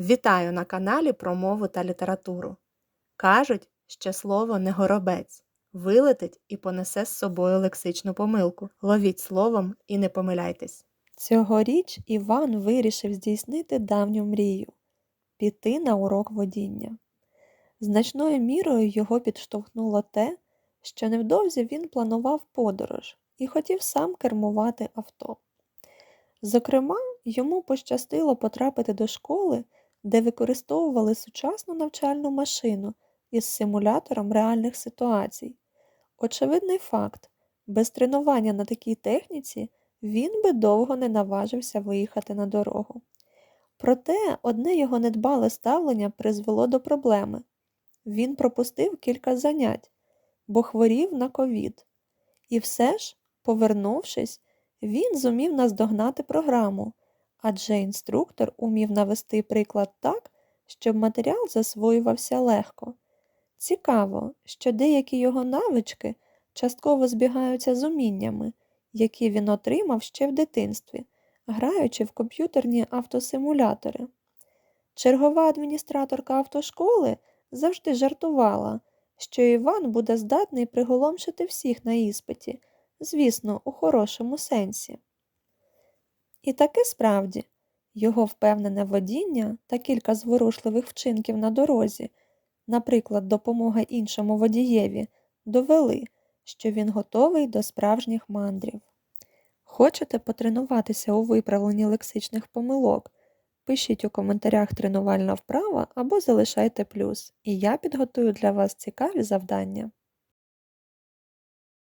Вітаю на каналі про мову та літературу. Кажуть, що слово не горобець, вилетить і понесе з собою лексичну помилку. Ловіть словом і не помиляйтесь. Цьогоріч Іван вирішив здійснити давню мрію піти на урок водіння. Значною мірою його підштовхнуло те, що невдовзі він планував подорож і хотів сам кермувати авто. Зокрема, йому пощастило потрапити до школи, де використовували сучасну навчальну машину із симулятором реальних ситуацій. Очевидний факт, без тренування на такій техніці він би довго не наважився виїхати на дорогу. Проте одне його недбале ставлення призвело до проблеми. Він пропустив кілька занять, бо хворів на ковід. І все ж, повернувшись, він зумів наздогнати програму, адже інструктор умів навести приклад так, щоб матеріал засвоювався легко. Цікаво, що деякі його навички частково збігаються з уміннями, які він отримав ще в дитинстві, граючи в комп'ютерні автосимулятори. Чергова адміністраторка автошколи завжди жартувала, що Іван буде здатний приголомшити всіх на іспиті, звісно, у хорошому сенсі. І таки справді, його впевнене водіння та кілька зворушливих вчинків на дорозі, наприклад, допомога іншому водієві, довели, що він готовий до справжніх мандрів. Хочете потренуватися у виправленні лексичних помилок? Пишіть у коментарях тренувальна вправа або залишайте плюс, і я підготую для вас цікаві завдання.